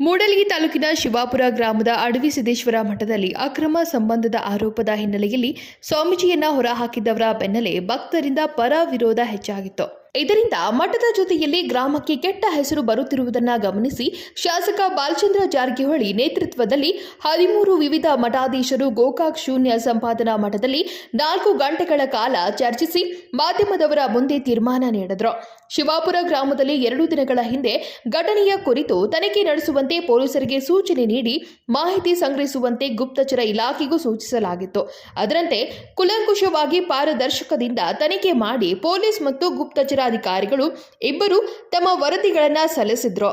ಮೂಡಲಗಿ ತಾಲೂಕಿನ ಶಿವಾಪುರ ಗ್ರಾಮದ ಅಡವಿ ಸಿದ್ದೇಶ್ವರ ಮಠದಲ್ಲಿ ಅಕ್ರಮ ಸಂಬಂಧದ ಆರೋಪದ ಹಿನ್ನೆಲೆಯಲ್ಲಿ ಸ್ವಾಮೀಜಿಯನ್ನ ಹೊರಹಾಕಿದ್ದವರ ಬೆನ್ನಲ್ಲೇ ಭಕ್ತರಿಂದ ಪರ ವಿರೋಧ ಹೆಚ್ಚಾಗಿತ್ತು. ಇದರಿಂದ ಮಠದ ಜೊತೆಯಲ್ಲಿ ಗ್ರಾಮಕ್ಕೆ ಕೆಟ್ಟ ಹೆಸರು ಬರುತ್ತಿರುವುದನ್ನ ಗಮನಿಸಿ ಶಾಸಕ ಬಾಲಚಂದ್ರ ಜಾರಕಿಹೊಳಿ ನೇತೃತ್ವದಲ್ಲಿ ಹದಿಮೂರು ವಿವಿಧ ಮಠಾಧೀಶರು ಗೋಕಾಕ್ ಶೂನ್ಯ ಸಂಪಾದನಾ ಮಠದಲ್ಲಿ ನಾಲ್ಕು ಗಂಟೆಗಳ ಕಾಲ ಚರ್ಚಿಸಿ ಮಾಧ್ಯಮದವರ ಮುಂದೆ ತೀರ್ಮಾನ ನೀಡಿದ್ರು. ಶಿವಾಪುರ ಗ್ರಾಮದಲ್ಲಿ ಎರಡು ದಿನಗಳ ಹಿಂದೆ ಘಟನೆಯ ಕುರಿತು ತನಿಖೆ ನಡೆಸುವಂತೆ ಪೊಲೀಸರಿಗೆ ಸೂಚನೆ ನೀಡಿ ಮಾಹಿತಿ ಸಂಗ್ರಹಿಸುವಂತೆ ಗುಪ್ತಚರ ಇಲಾಖೆಗೂ ಸೂಚಿಸಲಾಗಿತ್ತು. ಅದರಂತೆ ಕುಲಂಕುಷವಾಗಿ ಪಾರದರ್ಶಕದಿಂದ ತನಿಖೆ ಮಾಡಿ ಪೊಲೀಸ್ ಮತ್ತು ಗುಪ್ತಚರ ಅಧಿಕಾರಿಗಳು ಇಬ್ಬರು ತಮ್ಮ ವರದಿಗಳನ್ನು ಸಲ್ಲಿಸಿದ್ರು.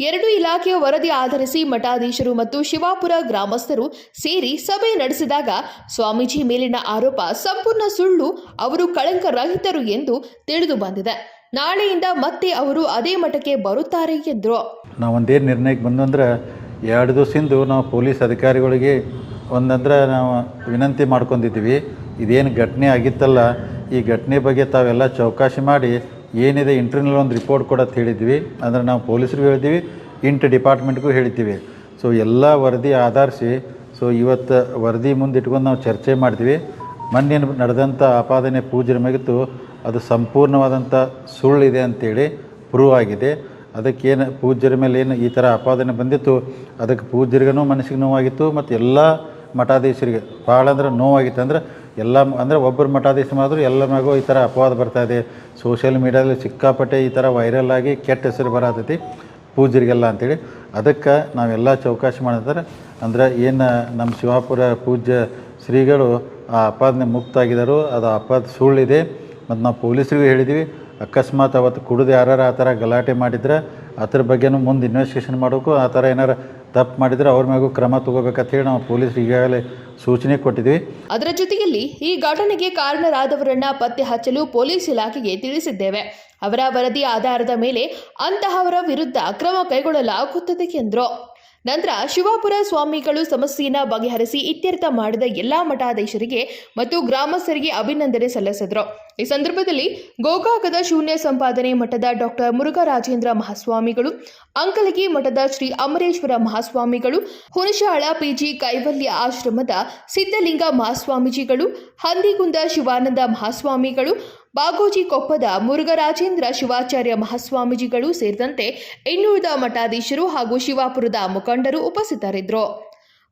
ಎರಡು ಇಲಾಖೆಯ ವರದಿ ಆಧರಿಸಿ ಮಠಾಧೀಶರು ಮತ್ತು ಶಿವಾಪುರ ಗ್ರಾಮಸ್ಥರು ಸೇರಿ ಸಭೆ ನಡೆಸಿದಾಗ ಸ್ವಾಮೀಜಿ ಮೇಲಿನ ಆರೋಪ ಸಂಪೂರ್ಣ ಸುಳ್ಳು, ಅವರು ಕಳಂಕರಹಿತರು ಎಂದು ತಿಳಿದು ಬಂದಿದೆ. ನಾಳೆಯಿಂದ ಮತ್ತೆ ಅವರು ಅದೇ ಮಠಕ್ಕೆ ಬರುತ್ತಾರೆ ಎಂದರು. ನಾವು ನಿರ್ಣಯಕ್ಕೆ ನಿರ್ಣಯಕ್ಕೆ ಬಂದಂದ್ರೆ ಎರಡು ದಿವಸದಿಂದ ನಾವು ಪೊಲೀಸ್ ಅಧಿಕಾರಿಗಳಿಗೆ ಒಂದಂದ್ರೆ ನಾವು ವಿನಂತಿ ಮಾಡ್ಕೊಂಡಿದ್ದೀವಿ. ಇದೇನು ಘಟನೆ ಆಗಿತ್ತಲ್ಲ ಈ ಘಟನೆ ಬಗ್ಗೆ ತಾವೆಲ್ಲ ಚೌಕಾಶಿ ಮಾಡಿ ಏನಿದೆ ಇಂಟರ್ನಲ್ ಒಂದು ರಿಪೋರ್ಟ್ ಕೂಡ ಹೇಳಿದ್ವಿ ಅಂದ್ರೆ ನಾವು ಪೊಲೀಸರಿಗೂ ಹೇಳಿದ್ದೀವಿ ಇಂಟ್ ಡಿಪಾರ್ಟ್ಮೆಂಟ್ಗೂ ಹೇಳಿದ್ದೀವಿ. ಸೊ ಎಲ್ಲ ವರದಿ ಆಧರಿಸಿ ಸೊ ಇವತ್ತು ವರದಿ ಮುಂದೆ ಇಟ್ಕೊಂಡು ನಾವು ಚರ್ಚೆ ಮಾಡ್ತೀವಿ. ಮೊನ್ನೆ ನಡೆದಂಥ ಆಪಾದನೆ ಪೂಜೆ ಮಗಿತು, ಅದು ಸಂಪೂರ್ಣವಾದಂಥ ಸುಳ್ಳಿದೆ ಅಂತೇಳಿ ಪ್ರೂವ್ ಆಗಿದೆ. ಅದಕ್ಕೇನು ಪೂಜ್ಯರ ಮೇಲೆ ಏನು ಈ ಥರ ಆಪಾದನೆ ಬಂದಿತ್ತು, ಅದಕ್ಕೆ ಪೂಜ್ಯರಿಗೂ ಮನಸ್ಸಿಗೆ ನೋವಾಗಿತ್ತು, ಮತ್ತು ಎಲ್ಲ ಮಠಾಧೀಶರಿಗೆ ಭಾಳ ಅಂದ್ರೆ ನೋವಾಗಿತ್ತು. ಅಂದ್ರೆ ಎಲ್ಲ ಅಂದರೆ ಒಬ್ಬರು ಮಠಾಧೀಶ ಮಾಡಿದ್ರು ಎಲ್ಲ ಮಗೂ ಈ ಥರ ಅಪವಾದ ಬರ್ತಾ ಇದೆ. ಸೋಷಿಯಲ್ ಮೀಡ್ಯಾದಲ್ಲಿ ಸಿಕ್ಕಾಪಟ್ಟೆ ಈ ಥರ ವೈರಲ್ ಆಗಿ ಕೆಟ್ಟ ಹೆಸರು ಬರತೈತಿ ಪೂಜ್ಯರಿಗೆಲ್ಲ ಅಂತೇಳಿ. ಅದಕ್ಕೆ ನಾವೆಲ್ಲ ಚೌಕಾಶಿ ಮಾಡಿದ್ರೆ ಅಂದ್ರೆ ಏನು ನಮ್ಮ ಶಿವಾಪುರ ಪೂಜ್ಯ ಶ್ರೀಗಳು ಆ ಅಪಾದನೆ ಮುಕ್ತಾಗಿದ್ದರು ಅದು ಅಪಾದ ಸುಳ್ಳಿದೆ. ಮತ್ತು ನಾವು ಪೊಲೀಸರಿಗೂ ಹೇಳಿದ್ದೀವಿ ಅಕಸ್ಮಾತ್ ಅವತ್ತು ಕುಡಿದು ಯಾರು ಆ ಥರ ಗಲಾಟೆ ಮಾಡಿದ್ರೆ ಅದ್ರ ಬಗ್ಗೆನೂ ಮುಂದೆ ಇನ್ವೆಸ್ಟಿಗೇಷನ್ ಮಾಡಬೇಕು. ಆ ಥರ ಏನಾರು ತಪ್ಪು ಮಾಡಿದರೆ ಅವ್ರ ಮ್ಯಾಗೂ ಕ್ರಮ ತಗೋಬೇಕಂತ ಹೇಳಿ ನಾವು ಪೊಲೀಸರಿಗೆ ಈಗಾಗಲೇ ಸೂಚನೆ ಕೊಟ್ಟಿದ್ವಿ ಅದರ ಜೊತೆಯಲ್ಲಿ ಈ ಘಟನೆಗೆ ಕಾರಣರಾದವರನ್ನ ಪತ್ತೆ ಹಚ್ಚಲು ಪೊಲೀಸ್ ಇಲಾಖೆಗೆ ತಿಳಿಸಿದ್ದೇವೆ. ಅವರ ವರದಿ ಆಧಾರದ ಮೇಲೆ ಅಂತಹವರ ವಿರುದ್ಧ ಕ್ರಮ ಕೈಗೊಳ್ಳಲಾಗುತ್ತದೆ ಎಂದರು. ನಂತರ ಶಿವಾಪುರ ಸ್ವಾಮಿಗಳು ಸಮಸ್ಯೆಯನ್ನು ಬಗೆಹರಿಸಿ ಇತ್ಯರ್ಥ ಮಾಡಿದ ಎಲ್ಲಾ ಮಠಾಧೀಶರಿಗೆ ಮತ್ತು ಗ್ರಾಮಸ್ಥರಿಗೆ ಅಭಿನಂದನೆ ಸಲ್ಲಿಸಿದರು. ಈ ಸಂದರ್ಭದಲ್ಲಿ ಗೋಕಾಕದ ಶೂನ್ಯ ಸಂಪಾದನೆ ಮಠದ ಡಾಕ್ಟರ್ ಮುರುಘರಾಜೇಂದ್ರ ಮಹಾಸ್ವಾಮಿಗಳು, ಅಂಕಲಗಿ ಮಠದ ಶ್ರೀ ಅಮರೇಶ್ವರ ಮಹಾಸ್ವಾಮಿಗಳು ಹುಣಶಾಳ ಪಿಜಿ ಕೈವಲ್ಯ ಆಶ್ರಮದ ಸಿದ್ಧಲಿಂಗ ಮಹಾಸ್ವಾಮೀಜಿಗಳು, ಹಂದಿಗುಂದ ಶಿವಾನಂದ ಮಹಾಸ್ವಾಮಿಗಳು ಬಾಗೋಜಿ ಕೊಪ್ಪದ ಮುರುಘರಾಜೇಂದ್ರ ಶಿವಾಚಾರ್ಯ ಮಹಾಸ್ವಾಮೀಜಿಗಳು ಸೇರಿದಂತೆ ಇನ್ನುಳಿದ ಮಠಾಧೀಶರು ಹಾಗೂ ಶಿವಾಪುರದ ಮುಖಂಡರು ಉಪಸ್ಥಿತರಿದ್ದರು.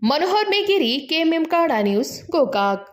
Manohar Megiri, K M M ಕಾಡಾ ನ್ಯೂಸ್, ಗೋಕಾಕ್.